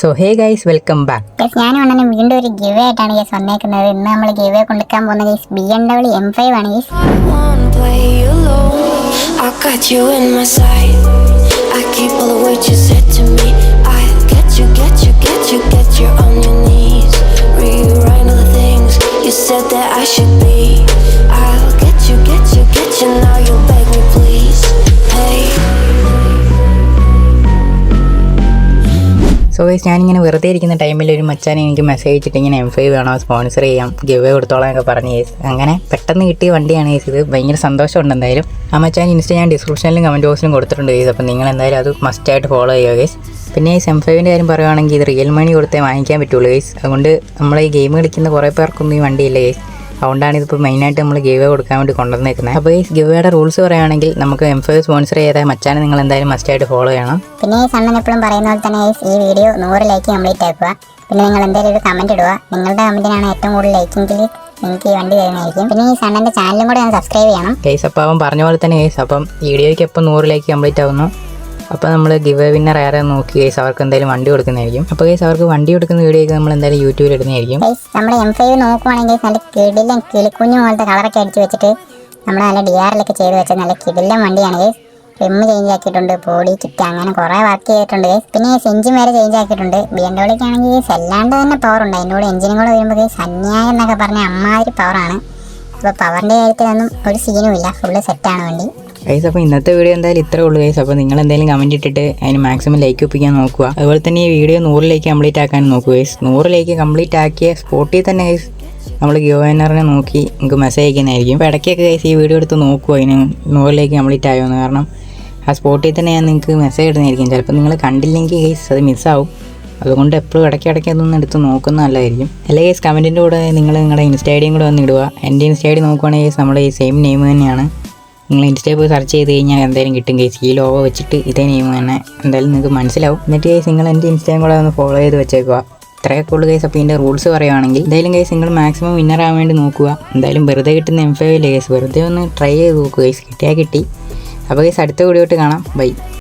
So hey guys welcome back guys ഞാനും അണ്ണനും വീണ്ടും ഒരു ഗിവ് ആയിട്ടാണ് ഗൈസ് വന്നേക്കുന്നത് ഇന്ന് നമ്മൾ ഗിവ് കൊണ്ടുക്കാൻ പോകുന്ന guys B M W M five ആണ് guys. I got you in my sight. I keep all the words you said to me. So guys ഞാനിങ്ങനെ വെറുതെ ഇരിക്കുന്ന ടൈമിൽ ഒരു മച്ചാനെ എനിക്ക് മെസ്സേജ് അയച്ചിട്ട് ഇങ്ങനെ എം ഫൈവ് വേണോ സ്പോൺസർ ചെയ്യാം ഗിവ് കൊടുത്തോളാം എന്നൊക്കെ പറഞ്ഞ് ഗൈസ് അങ്ങനെ പെട്ടെന്ന് കിട്ടിയ വണ്ടിയാണ് ഗൈസ് ഇത്. ഭയങ്കര സന്തോഷമുണ്ട് എന്തായാലും. ആ മച്ചാൻ ഇൻസ്റ്റ ഞാൻ ഡിസ്ക്രിപ്ഷനിലും കമന്റ് ബോക്സിലും കൊടുത്തിട്ടുണ്ട് ഗൈസ് അപ്പോൾ നിങ്ങൾ എന്തായാലും അത് മസ്റ്റായിട്ട് ഫോളോ ചെയ്യുക ഗൈസ് പിന്നെ ഈ എം ഫൈവിന്റെ കാര്യം പറയുവാണെങ്കിൽ ഇത് റിയൽ മണി കൊടുത്തേ വാങ്ങിക്കാൻ പറ്റുള്ളൂ ഗൈസ് അതുകൊണ്ട് നമ്മൾ ഈ ഗെയിം കളിക്കുന്ന കുറേ പേർക്കൊന്നും ഈ വണ്ടിയില്ല ഗൈസ് അതുകൊണ്ടാണ് ഇതിപ്പോൾ മെയിനായിട്ട് നമ്മൾ ഗിവ് കൊടുക്കാൻ വേണ്ടി കൊണ്ടുവന്നേക്കുന്നത് അപ്പോൾ ഈ ഗിവയുടെ റൂൾസ് പറയുകയാണെങ്കിൽ നമുക്ക് എം ഫൈവ് സ്പോൺസർ ചെയ്ത മച്ചാനെ നിങ്ങൾ എന്തായാലും മസ്റ്റായിട്ട് ഫോളോ ചെയ്യണം. പിന്നെ ഈ സണ്ണൻ എപ്പോഴും പറയുന്ന പോലെ തന്നെ ഈ വീഡിയോ നൂറ് ലൈക്ക് കംപ്ലീറ്റ് ആക്കുക. പിന്നെ നിങ്ങൾ എന്തെങ്കിലും ഒരു കമന്റ് ഇടുക. നിങ്ങളുടെ കമന്റിനാണ് ഏറ്റവും കൂടുതൽ ലൈക്കെങ്കിൽ നിങ്ങൾക്ക് ഈ വണ്ടി തരുന്നതായിരിക്കും. പിന്നെ ഈ സണ്ണന്റെ ചാനലും കൂടെ ഞാൻ സബ്സ്ക്രൈബ് ചെയ്യണം. കേസ് അപ്പം അവൻ പറഞ്ഞ പോലെ തന്നെ കേസ് അപ്പം വീഡിയോയ്ക്ക് എപ്പോൾ നൂറിലേക്ക് കംപ്ലീറ്റ് ആവുന്നു. അപ്പോൾ നമ്മൾ ഗിവ് വിന്നർ ആരെ നോക്കി ഗൈസ് അവർക്ക് എന്തായാലും വണ്ടി കൊടുക്കുന്നതായിരിക്കും. അപ്പോൾ ഗൈസ് അവർക്ക് വണ്ടി കൊടുക്കുന്ന വീഡിയോ ഒക്കെ നമ്മൾ എന്തായാലും യൂട്യൂബിൽ ഇടുന്നതായിരിക്കും. നമ്മൾ എം ഫൈവ് നോക്കുവാണെങ്കിൽ നല്ല കിടിലും കിളിക്കുഞ്ഞു പോലത്തെ കളറൊക്കെ അടിച്ച് വെച്ചിട്ട് നമ്മൾ നല്ല ഡി ആറിലൊക്കെ ചെയ്ത് വെച്ച നല്ല കിടിലൻ വണ്ടിയാണ് ഗൈസ് റിമ്മ് ചേഞ്ച് ആക്കിയിട്ടുണ്ട് ബോഡി കിറ്റ് അങ്ങനെ കുറേ വർക്ക് ചെയ്തിട്ടുണ്ട് ഗൈസ് പിന്നെ ഈ എഞ്ചിൻ വരെ ചേഞ്ച് ആക്കിയിട്ടുണ്ട്. ബി എം ഡബ്ല്യൂക്കാണെങ്കിൽ ഗൈസ് അല്ലാണ്ട് തന്നെ പവർ ഉണ്ട്. അതിന്റെ കൂടെ എഞ്ചിനും കൂടെ വരുമ്പോൾ ഗൈസ് അന്യായം എന്നൊക്കെ പറഞ്ഞ അമ്മാതിരി പവറാണ് അപ്പോൾ പവറിന്റെ കാര്യത്തിലൊന്നും ഒരു ഇല്ല. ഫുള്ള് സെറ്റാണ് വണ്ടി. ഗൈസ് അപ്പോൾ ഇന്നത്തെ വീഡിയോ എന്തായാലും ഇത്രേ ഉള്ളൂ ഗൈസ് അപ്പോൾ നിങ്ങൾ എന്തായാലും കമന്റ് ഇട്ടിട്ട് അതിന് മാക്സിമം ലൈക്ക് ഒപ്പിക്കാൻ നോക്കുക. അതുപോലെ തന്നെ ഈ വീഡിയോ നൂറിലേക്ക് കംപ്ലീറ്റ് ആക്കാൻ നോക്കുക ഗൈസ് നൂറിലേക്ക് കംപ്ലീറ്റ് ആക്കിയ സ്പോട്ടിൽ തന്നെ ഗൈസ് നമ്മൾ ഗ്യോവനറിനെ നോക്കി നമുക്ക് മെസ്സേജ് അയക്കുന്നതായിരിക്കും. അപ്പോൾ ഇടയ്ക്കൊക്കെ ഗൈസ് ഈ വീഡിയോ എടുത്ത് നോക്കുക അതിന് നൂറിലേക്ക് കംപ്ലീറ്റ് ആയോ എന്ന് കാരണം ആ സ്പോട്ടിൽ തന്നെ ഞാൻ നിങ്ങൾക്ക് മെസ്സേജ് ഇടുന്നതായിരിക്കും. ചിലപ്പോൾ നിങ്ങൾ കണ്ടില്ലെങ്കിൽ ഗൈസ് അത് മിസ്സാവും അതുകൊണ്ട് എപ്പോഴും ഇടയ്ക്ക് ഇടയ്ക്ക് അതൊന്നും എടുത്ത് നോക്കുന്ന നല്ലതായിരിക്കും. അല്ലെങ്കിൽ കമന്റിന്റെ കൂടെ നിങ്ങൾ നിങ്ങളുടെ ഇൻസ്റ്റ ഐഡിയും കൂടെ വന്ന് ഇടുക. എന്റെ ഇൻസ്റ്റ ഐ ഡി നോക്കുവാണെങ്കിൽ നമ്മുടെ ഈ സെയിം നെയിം തന്നെയാണ്. നിങ്ങൾ ഇൻസ്റ്റയിൽ പോയി സെർച്ച് ചെയ്ത് കഴിഞ്ഞാൽ എന്തായാലും കിട്ടും കേസ് ഈ ലോഗോ വെച്ചിട്ട് ഇതേ നെയിം തന്നെ. എന്തായാലും നിങ്ങൾക്ക് മനസ്സിലാവും. എന്നിട്ട് കേസ് നിങ്ങൾ എന്റെ ഇൻസ്റ്റയും കൂടെ ഒന്ന് ഫോളോ ചെയ്ത് വെച്ചേക്കുക. ഇത്രയൊക്കെ ഉള്ളു കേസ് അപ്പോൾ ഇതിന്റെ റൂൾസ് പറയുവാണെങ്കിൽ എന്തായാലും കേസ് നിങ്ങൾ മാക്സിമം വിന്നർ ആവാൻ വേണ്ടി നോക്കുക. എന്തായാലും വെറുതെ കിട്ടുന്ന എം ഫൈവ് കേസ് വെറുതെ ഒന്ന് ട്രൈ ചെയ്ത് നോക്കുക കേസ് കിട്ടിയാൽ കിട്ടി. അപ്പോൾ കേസ് അടുത്ത വീഡിയോ കാണാം. ബൈ